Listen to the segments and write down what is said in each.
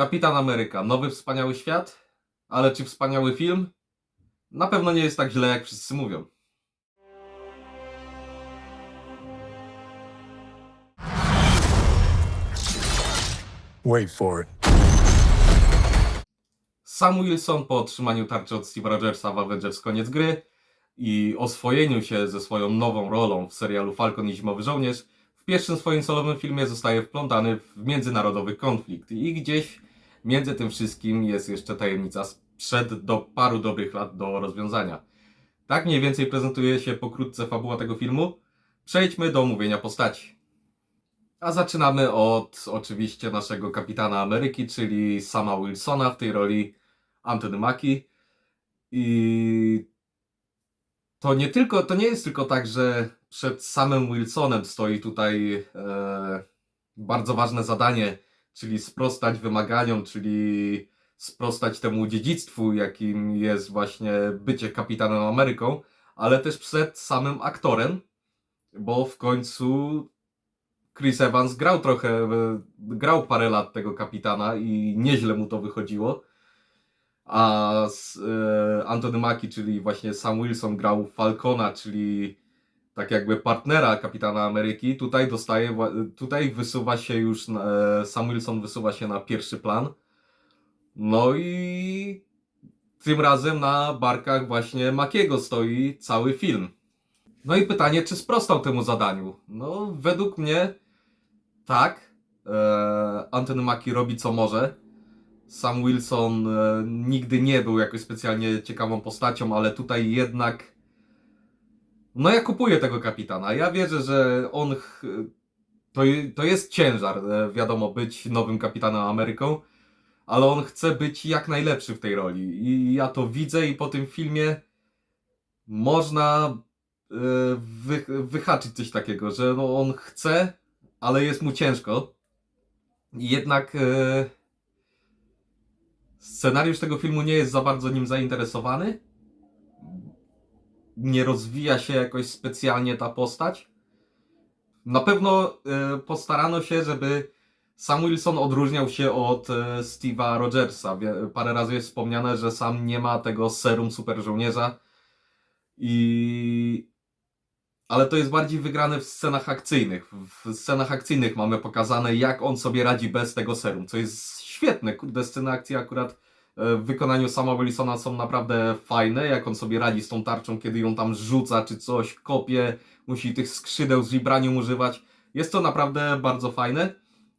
Kapitan Ameryka, nowy wspaniały świat, ale czy wspaniały film? Na pewno nie jest tak źle, jak wszyscy mówią. Wait for it. Sam Wilson po otrzymaniu tarczy od Steve'a Rogersa w Avengers koniec gry i oswojeniu się ze swoją nową rolą w serialu Falcon i Zimowy Żołnierz, w pierwszym swoim solowym filmie zostaje wplątany w międzynarodowy konflikt. I gdzieś między tym wszystkim jest jeszcze tajemnica sprzed do paru dobrych lat do rozwiązania. Tak mniej więcej prezentuje się pokrótce fabuła tego filmu. Przejdźmy do omówienia postaci. A zaczynamy od oczywiście naszego kapitana Ameryki, czyli Sama Wilsona w tej roli Anthony Mackie. I to nie tylko, to nie jest tylko tak, że przed samym Wilsonem stoi tutaj e, bardzo ważne zadanie, czyli sprostać wymaganiom, czyli sprostać temu dziedzictwu, jakim jest właśnie bycie kapitanem Ameryką, ale też przed samym aktorem, bo w końcu Chris Evans grał trochę, grał parę lat tego kapitana i nieźle mu to wychodziło. A e, Anthony Mackie, czyli właśnie Sam Wilson grał Falcona, czyli tak jakby partnera kapitana Ameryki. Tutaj dostaje, tutaj wysuwa się już, e, Sam Wilson wysuwa się na pierwszy plan. No i tym razem na barkach właśnie Makiego stoi cały film. No i pytanie, czy sprostał temu zadaniu? No, według mnie tak. E, Anthony Mackie robi co może. Sam Wilson e, nigdy nie był jakoś specjalnie ciekawą postacią, ale tutaj jednak. No ja kupuję tego kapitana. Ja wierzę, że on. To, to jest ciężar, e, wiadomo, być nowym kapitanem Ameryką, ale on chce być jak najlepszy w tej roli. I ja to widzę, i po tym filmie można e, wy, wyhaczyć coś takiego, że no on chce, ale jest mu ciężko. Jednak e, scenariusz tego filmu nie jest za bardzo nim zainteresowany. Nie rozwija się jakoś specjalnie ta postać. Na pewno e, postarano się, żeby Sam Wilson odróżniał się od e, Steve'a Rogersa. Parę razy jest wspomniane, że sam nie ma tego serum super żołnierza. I ale to jest bardziej wygrane w scenach akcyjnych. W scenach akcyjnych mamy pokazane, jak on sobie radzi bez tego serum, co jest świetne. Kurde, sceny akcji akurat w wykonaniu sama Wilsona są naprawdę fajne, jak on sobie radzi z tą tarczą, kiedy ją tam rzuca czy coś, kopie, musi tych skrzydeł z vibranium używać. Jest to naprawdę bardzo fajne,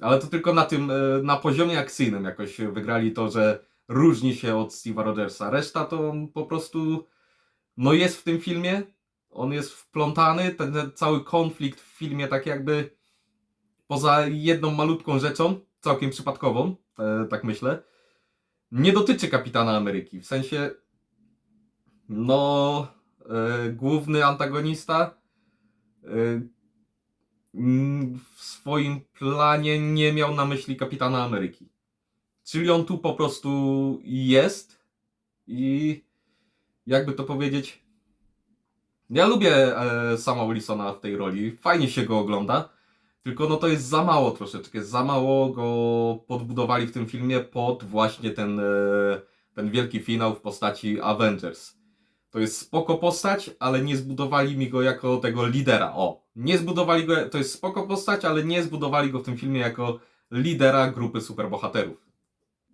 ale to tylko na tym, e, na poziomie akcyjnym jakoś wygrali to, że różni się od Steve'a Rogersa. Reszta to po prostu, no jest w tym filmie, on jest wplątany, ten, ten cały konflikt w filmie tak jakby poza jedną malutką rzeczą, całkiem przypadkową, e, tak myślę, nie dotyczy Kapitana Ameryki. W sensie, no, e, główny antagonista e, mm, w swoim planie nie miał na myśli Kapitana Ameryki. Czyli on tu po prostu jest i jakby to powiedzieć, ja lubię e, sama Wilsona w tej roli. Fajnie się go ogląda. Tylko no to jest za mało troszeczkę. Za mało go podbudowali w tym filmie pod właśnie ten, e, ten wielki finał w postaci Avengers. To jest spoko postać, ale nie zbudowali mi go jako tego lidera. O, nie zbudowali go, to jest spoko postać, ale nie zbudowali go w tym filmie jako lidera grupy superbohaterów.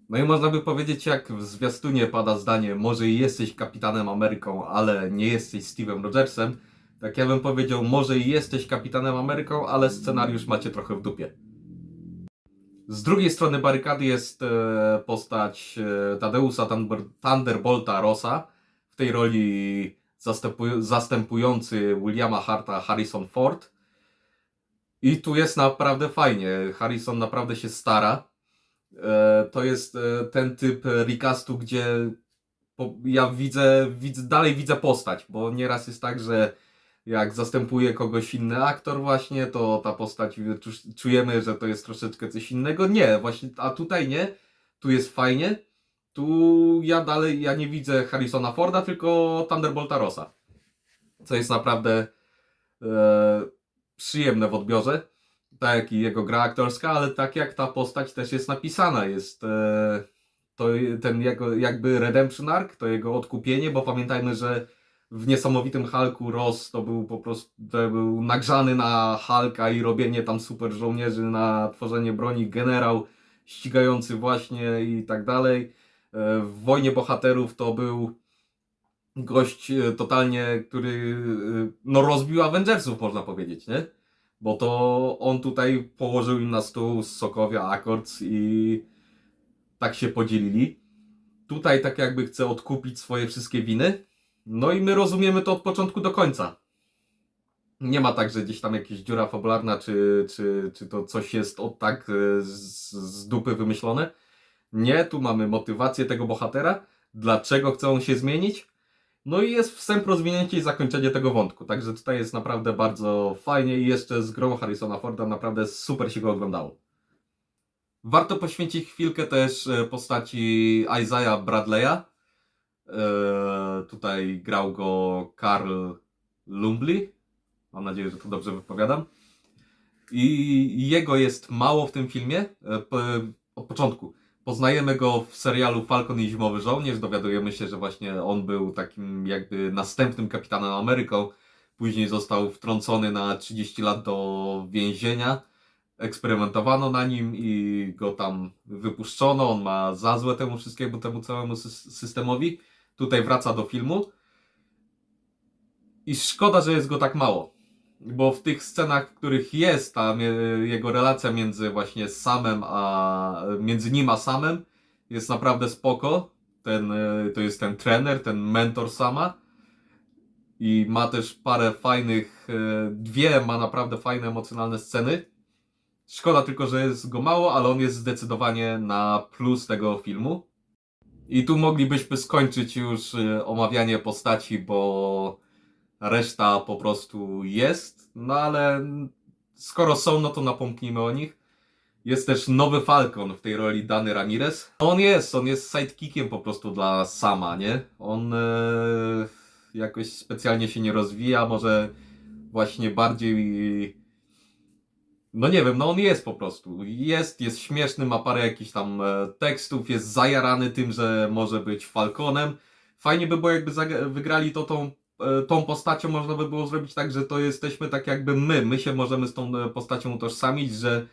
No i można by powiedzieć, jak w zwiastunie pada zdanie, może i jesteś kapitanem Ameryką, ale nie jesteś Steve'em Rogersem, tak ja bym powiedział, może i jesteś kapitanem Ameryką, ale scenariusz macie trochę w dupie. Z drugiej strony barykady jest e, postać e, Tadeusa Thunder- Thunderbolta Rossa, w tej roli zastępuj- zastępujący Williama Harta Harrison Ford. I tu jest naprawdę fajnie. Harrison naprawdę się stara. E, to jest ten typ recastu, gdzie ja widzę, widzę, dalej widzę postać, bo nieraz jest tak, że jak zastępuje kogoś inny aktor właśnie, to ta postać czu- czujemy, że to jest troszeczkę coś innego. Nie, właśnie, a tutaj nie. Tu jest fajnie. Tu ja dalej, ja nie widzę Harrisona Forda, tylko Thunderbolta Rossa. Co jest naprawdę e, przyjemne w odbiorze. tak jak i jego gra aktorska, ale tak jak ta postać też jest napisana. Jest e, to ten jego jakby redemption arc, to jego odkupienie, bo pamiętajmy, że w niesamowitym Hulku Ross to był po prostu to był nagrzany na Hulka i robienie tam super żołnierzy na tworzenie broni, generał ścigający właśnie i tak dalej. E, W Wojnie Bohaterów to był gość e, totalnie, który e, no rozbił Avengersów można powiedzieć, nie? Bo to on tutaj położył im na stół z Sokowia Accords i tak się podzielili. Tutaj tak jakby chce odkupić swoje wszystkie winy. No i my rozumiemy to od początku do końca. Nie ma tak, że gdzieś tam jakaś dziura fabularna, czy, czy, czy to coś jest od tak e, z, z dupy wymyślone. Nie, tu mamy motywację tego bohatera, dlaczego chce on się zmienić. No i jest wstęp, rozwinięcie i zakończenie tego wątku. Także tutaj jest naprawdę bardzo fajnie i jeszcze z grą Harrisona Forda naprawdę super się go oglądało. Warto poświęcić chwilkę też e, postaci Isaiah Bradley'a. E, tutaj grał go Karl Lumbly. Mam nadzieję, że to dobrze wypowiadam. I jego jest mało w tym filmie. E, od początku. Poznajemy go w serialu Falcon i Zimowy Żołnierz. Dowiadujemy się, że właśnie on był takim jakby następnym kapitanem Ameryką. Później został wtrącony na 30 lat do więzienia. Eksperymentowano na nim i go tam wypuszczono. On ma za złe temu wszystkiemu, temu całemu sys- systemowi. Tutaj wraca do filmu. I szkoda, że jest go tak mało. Bo w tych scenach, w których jest ta jego relacja między właśnie Samem a między nim a Samem jest naprawdę spoko. Ten, e, to jest ten trener, ten mentor Sama. I ma też parę fajnych, e, dwie ma naprawdę fajne emocjonalne sceny. Szkoda tylko, że jest go mało, ale on jest zdecydowanie na plus tego filmu. I tu moglibyśmy skończyć już e, omawianie postaci, bo reszta po prostu jest. No ale skoro są, no to napomknijmy o nich. Jest też nowy Falcon w tej roli Dany Ramirez. On jest, on jest sidekickiem po prostu dla Sama, nie? On e, jakoś specjalnie się nie rozwija, może właśnie bardziej no nie wiem, no on jest po prostu. Jest, jest śmieszny, ma parę jakichś tam e, tekstów, jest zajarany tym, że może być Falconem. Fajnie by było, jakby wygrali to tą, e, tą postacią, można by było zrobić tak, że to jesteśmy tak jakby my. My się możemy z tą e, postacią utożsamić, że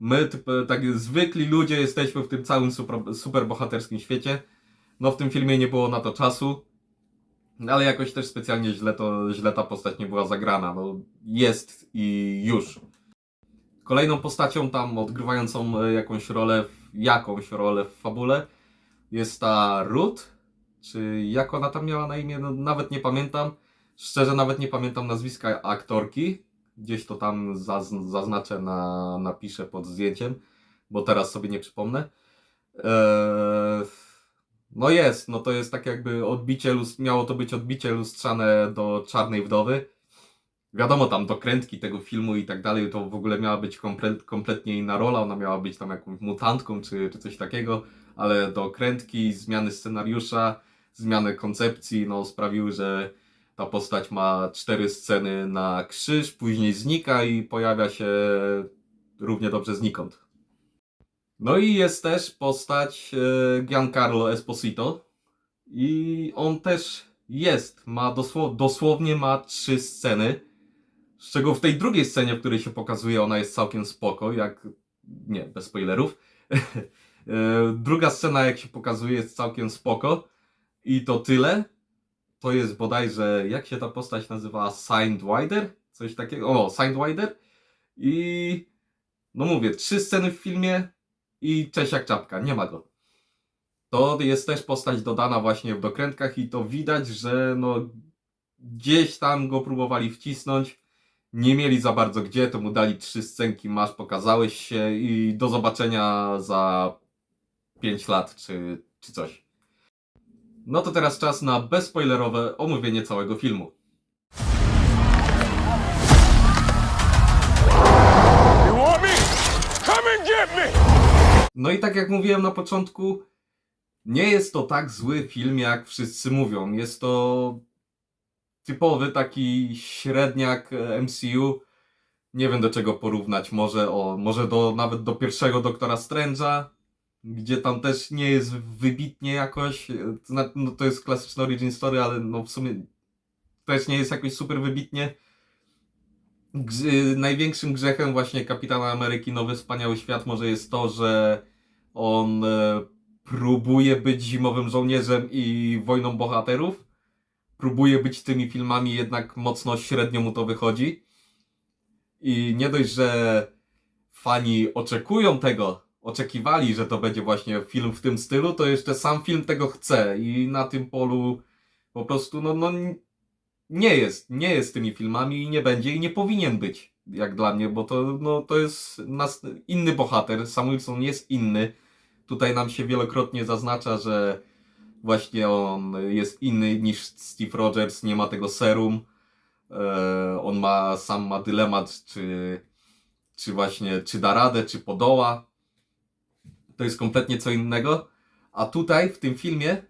my, tak zwykli ludzie, jesteśmy w tym całym super, super bohaterskim świecie. No w tym filmie nie było na to czasu. Ale jakoś też specjalnie źle, to, źle ta postać nie była zagrana. No, jest i już. Kolejną postacią tam odgrywającą e, jakąś rolę, jakąś rolę w fabule jest ta Ruth, czy jak ona tam miała na imię, no, nawet nie pamiętam. Szczerze nawet nie pamiętam nazwiska aktorki. Gdzieś to tam zaz- zaznaczę, na, napiszę pod zdjęciem, bo teraz sobie nie przypomnę. Eee, no jest, no to jest tak jakby odbicie, miało to być odbicie lustrzane do Czarnej Wdowy. Wiadomo, tam dokrętki tego filmu i tak dalej, to w ogóle miała być komple- kompletnie inna rola, ona miała być tam jakąś mutantką czy, czy coś takiego, ale dokrętki, zmiany scenariusza, zmiany koncepcji, no sprawiły, że ta postać ma cztery sceny na krzyż, później znika i pojawia się równie dobrze znikąd. No i jest też postać e, Giancarlo Esposito i on też jest, ma dosło- dosłownie ma trzy sceny, z czego w tej drugiej scenie, w której się pokazuje, ona jest całkiem spoko, jak... Nie, bez spoilerów. E, Druga scena, jak się pokazuje, jest całkiem spoko. I to tyle. To jest bodajże, jak się ta postać nazywa? Signedwider? Coś takiego. O, Signedwider. I... No mówię, trzy sceny w filmie i cześć jak czapka, nie ma go. To jest też postać dodana właśnie w dokrętkach i to widać, że no gdzieś tam go próbowali wcisnąć. Nie mieli za bardzo gdzie, to mu dali trzy scenki, masz, pokazałeś się i do zobaczenia za 5 lat czy, czy coś. No to teraz czas na bezspoilerowe omówienie całego filmu. No i tak jak mówiłem na początku, nie jest to tak zły film, jak wszyscy mówią. Jest to typowy taki średniak e, MCU. Nie wiem do czego porównać. Może, o, może do, nawet do pierwszego Doktora Strange'a, gdzie tam też nie jest wybitnie jakoś. e, to zna- No, to jest klasyczny origin story, ale no w sumie też nie jest jakoś super wybitnie. Grze- największym grzechem właśnie Kapitana Ameryki Nowy Wspaniały Świat może jest to, że on e, próbuje być zimowym żołnierzem i wojną bohaterów. Próbuje być tymi filmami, jednak mocno średnio mu to wychodzi. I nie dość, że fani oczekują tego, oczekiwali, że to będzie właśnie film w tym stylu, to jeszcze sam film tego chce i na tym polu po prostu no, no nie jest, nie jest tymi filmami i nie będzie i nie powinien być, jak dla mnie, bo to, no, to jest nas, inny bohater, Sam Wilson jest inny. Tutaj nam się wielokrotnie zaznacza, że właśnie on jest inny niż Steve Rogers, nie ma tego serum. E, on ma, sam ma dylemat, czy, czy właśnie, czy da radę, czy podoła. To jest kompletnie co innego. A tutaj, w tym filmie, e,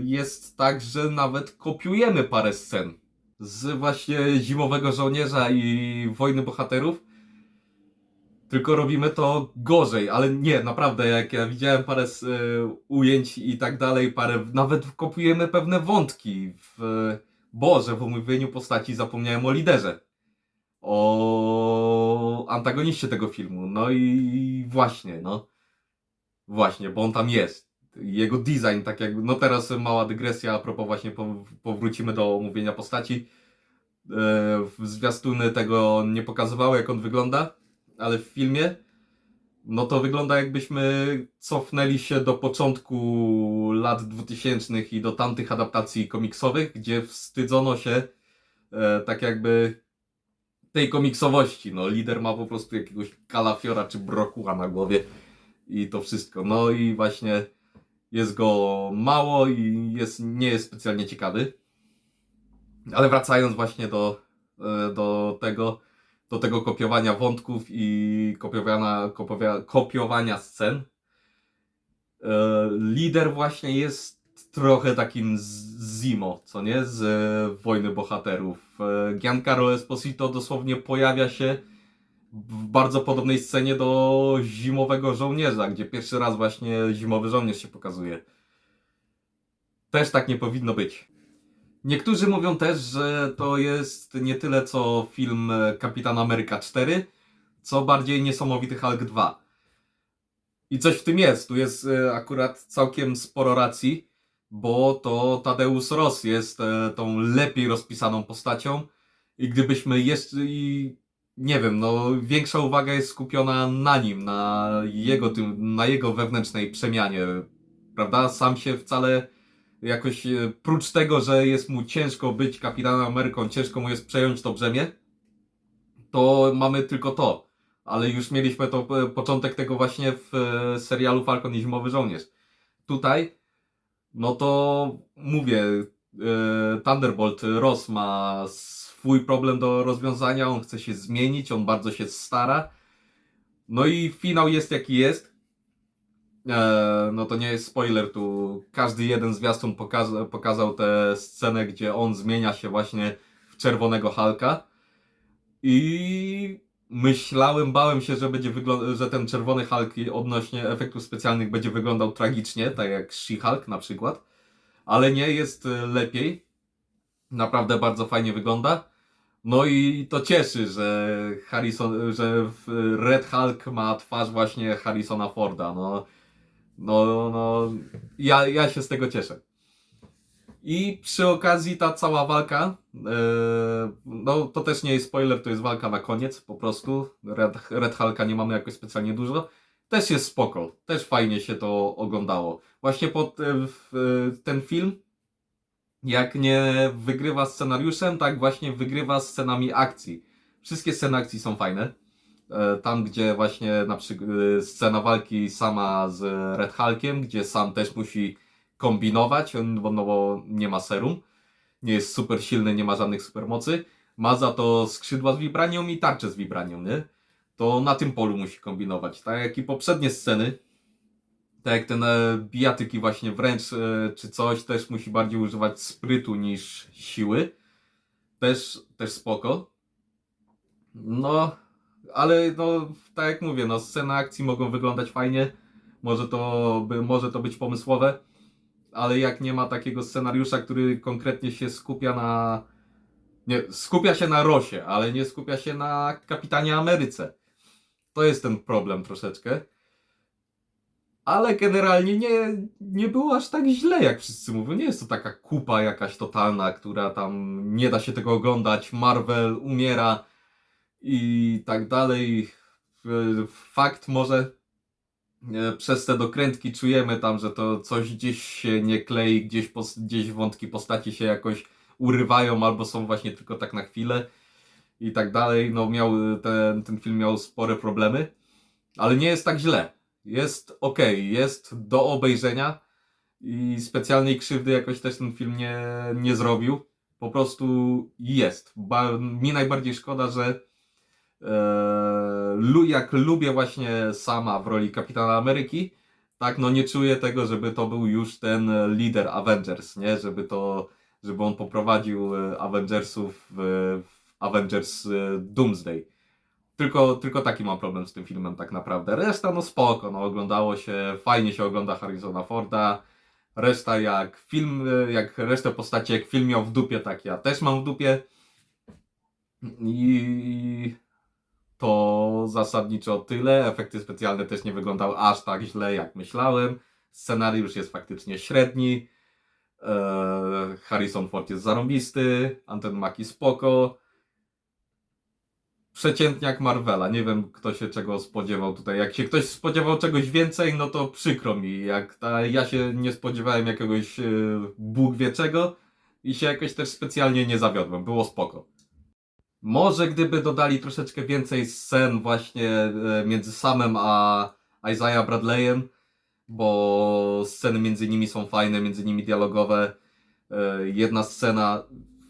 jest tak, że nawet kopiujemy parę scen z właśnie Zimowego Żołnierza i Wojny Bohaterów. Tylko robimy to gorzej, ale nie, naprawdę, jak ja widziałem parę s- e, ujęć i tak dalej, parę, nawet kopiujemy pewne wątki w, Boże, w omówieniu postaci zapomniałem o liderze. O antagoniście tego filmu. No i właśnie, no. Właśnie, bo on tam jest. Jego design, tak jakby, no teraz mała dygresja, a propos właśnie pow- powrócimy do omówienia postaci. E, w zwiastuny tego nie pokazywały, jak on wygląda, ale w filmie, no to wygląda jakbyśmy cofnęli się do początku lat 2000 i do tamtych adaptacji komiksowych, gdzie wstydzono się e, tak jakby tej komiksowości. No, lider ma po prostu jakiegoś kalafiora czy brokuła na głowie i to wszystko. No i właśnie jest go mało i jest, nie jest specjalnie ciekawy. Ale wracając właśnie do, e, do tego, do tego kopiowania wątków i kopiowania, kopiowania, kopiowania scen. E, Lider właśnie jest trochę takim Zimo, co nie? Z e, Wojny Bohaterów. E, Giancarlo Esposito dosłownie pojawia się w bardzo podobnej scenie do Zimowego Żołnierza, gdzie pierwszy raz właśnie Zimowy Żołnierz się pokazuje. Też tak nie powinno być. Niektórzy mówią też, że to jest nie tyle co film e, Kapitan Ameryka 4, co bardziej Niesamowity Hulk 2. I coś w tym jest. Tu jest e, akurat całkiem sporo racji, bo to Tadeusz Ross jest e, tą lepiej rozpisaną postacią. I gdybyśmy jeszcze i nie wiem, no większa uwaga jest skupiona na nim, na jego tym, na jego wewnętrznej przemianie, prawda? Sam się wcale jakoś, e, prócz tego, że jest mu ciężko być kapitanem Ameryką, ciężko mu jest przejąć to brzemię, to mamy tylko to. Ale już mieliśmy to e, początek tego właśnie w e, serialu Falcon i Zimowy Żołnierz. Tutaj, no to mówię, Thunderbolt Ross ma swój problem do rozwiązania, on chce się zmienić, on bardzo się stara. No i finał jest jaki jest. E, no to nie jest spoiler, tu każdy jeden zwiastun pokaza- pokazał tę scenę, gdzie on zmienia się właśnie w czerwonego Hulka. I myślałem, bałem się, że będzie że ten czerwony Hulk odnośnie efektów specjalnych będzie wyglądał tragicznie, tak jak She-Hulk na przykład. Ale nie, jest e, lepiej. Naprawdę bardzo fajnie wygląda. No i to cieszy, że Harrison, że Red Hulk ma twarz właśnie Harrisona Forda. No, no, no ja, ja się z tego cieszę. I przy okazji ta cała walka, e, no to też nie jest spoiler, to jest walka na koniec po prostu. Red, Red Hulka nie mamy jakoś specjalnie dużo. Też jest spoko, też fajnie się to oglądało. Właśnie pod e, ten film, jak nie wygrywa scenariuszem, tak właśnie wygrywa scenami akcji. Wszystkie sceny akcji są fajne. E, Tam, gdzie właśnie na przykład e, scena walki sama z Red Hulkiem, gdzie sam też musi kombinować, bo, no bo nie ma serum, nie jest super silny, nie ma żadnych supermocy, ma za to skrzydła z vibranium i tarczę z vibranium, nie? To na tym polu musi kombinować. Tak jak i poprzednie sceny, tak jak ten e, bijatyki właśnie wręcz czy coś, też musi bardziej używać sprytu niż siły. Też, też spoko. No, ale no, tak jak mówię, no, sceny akcji mogą wyglądać fajnie, może to, by, może to być pomysłowe, ale jak nie ma takiego scenariusza, który konkretnie się skupia na. Nie, skupia się na Rosie, ale nie skupia się na Kapitanie Ameryce. To jest ten problem troszeczkę. Ale generalnie nie, nie było aż tak źle, jak wszyscy mówią. Nie jest to taka kupa jakaś totalna, która tam nie da się tego oglądać. Marvel umiera i tak dalej. E, Fakt może e, przez te dokrętki czujemy tam, że to coś gdzieś się nie klei, gdzieś, gdzieś wątki postaci się jakoś urywają albo są właśnie tylko tak na chwilę i tak dalej. No miał, ten, ten film miał spore problemy, ale nie jest tak źle. Jest ok, jest do obejrzenia i specjalnej krzywdy jakoś też ten film nie, nie zrobił. Po prostu jest. Ba, mi najbardziej szkoda, że jak lubię właśnie sama w roli Kapitana Ameryki, tak, no nie czuję tego, żeby to był już ten lider Avengers, nie? Żeby to, żeby on poprowadził e, Avengersów w, w Avengers e, Doomsday. Tylko, tylko taki mam problem z tym filmem tak naprawdę. Reszta no spoko, no oglądało się, fajnie się ogląda Harrisona Forda. Reszta jak film, e, jak resztę postaci jak film miał w dupie, tak ja też mam w dupie. I to zasadniczo tyle. Efekty specjalne też nie wyglądały aż tak źle jak myślałem. Scenariusz jest faktycznie średni. Eee, Harrison Ford jest zarąbisty. Anton Mackie spoko. Przeciętniak Marvela. Nie wiem, kto się czego spodziewał tutaj. Jak się ktoś spodziewał czegoś więcej, no to przykro mi. Jak ta, ja się nie spodziewałem jakiegoś e, Bóg wie czego i się jakoś też specjalnie nie zawiodłem. Było spoko. Może gdyby dodali troszeczkę więcej scen właśnie e, między Samem a Isaiah Bradleyem, bo sceny między nimi są fajne, między nimi dialogowe. E, Jedna scena,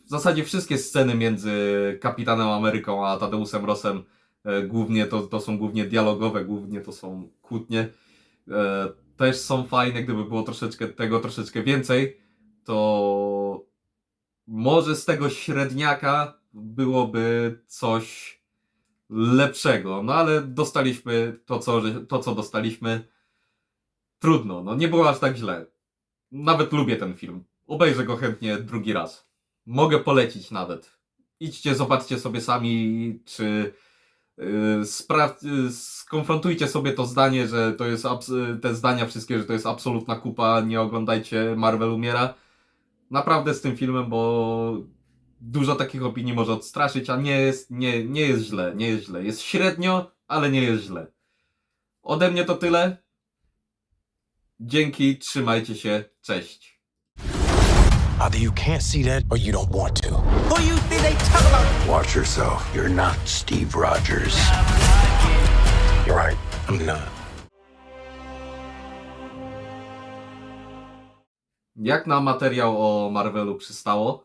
w zasadzie wszystkie sceny między Kapitanem Ameryką a Tadeusem Rossem e, głównie to, to są głównie dialogowe, głównie to są kłótnie. Też są fajne, gdyby było troszeczkę tego troszeczkę więcej, to może z tego średniaka byłoby coś lepszego. No ale dostaliśmy to, co, to, co dostaliśmy. Trudno, no nie było aż tak źle. Nawet lubię ten film. Obejrzę go chętnie drugi raz. Mogę polecić nawet. Idźcie, zobaczcie sobie sami, czy yy, skonfrontujcie sobie to zdanie, że to jest te zdania wszystkie, że to jest absolutna kupa, nie oglądajcie Marvel umiera. Naprawdę z tym filmem, bo dużo takich opinii może odstraszyć, a nie jest, nie, nie jest źle, nie jest źle. Jest średnio, ale nie jest źle. Ode mnie to tyle. Dzięki, trzymajcie się, cześć. Either you can't see that or you don't want to. Who you think they talk about? Watch yourself. You're not Steve Rogers. You're right. I'm not. Jak na materiał o Marvelu przystało,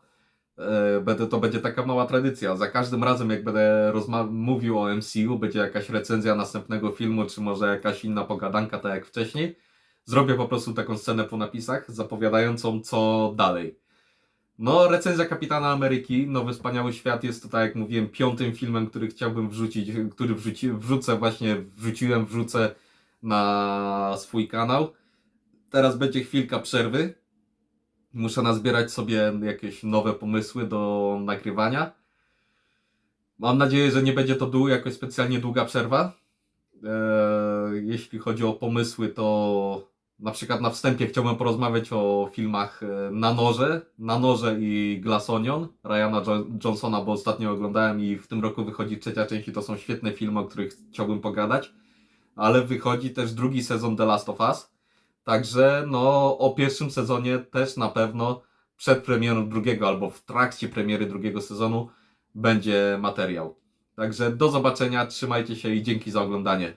będę, to będzie taka mała tradycja. Za każdym razem, jak będę mówił o MCU, będzie jakaś recenzja następnego filmu, czy może jakaś inna pogadanka, tak jak wcześniej. Zrobię po prostu taką scenę po napisach, zapowiadającą co dalej. No, recenzja Kapitana Ameryki, Nowy Wspaniały Świat jest to, tak jak mówiłem, piątym filmem, który chciałbym wrzucić, który wrzuci, wrzucę właśnie, wrzuciłem, wrzucę na swój kanał. Teraz będzie chwilka przerwy. Muszę nazbierać sobie jakieś nowe pomysły do nagrywania. Mam nadzieję, że nie będzie to jakoś specjalnie długa przerwa. Eee, jeśli chodzi o pomysły, to na przykład na wstępie chciałbym porozmawiać o filmach e, Na Noże, Na Noże i Glass Onion Ryana jo- Johnsona, bo ostatnio oglądałem i w tym roku wychodzi trzecia część i to są świetne filmy, o których chciałbym pogadać. Ale wychodzi też drugi sezon The Last of Us. Także no o pierwszym sezonie też na pewno przed premierą drugiego albo w trakcie premiery drugiego sezonu będzie materiał. Także do zobaczenia, trzymajcie się i dzięki za oglądanie.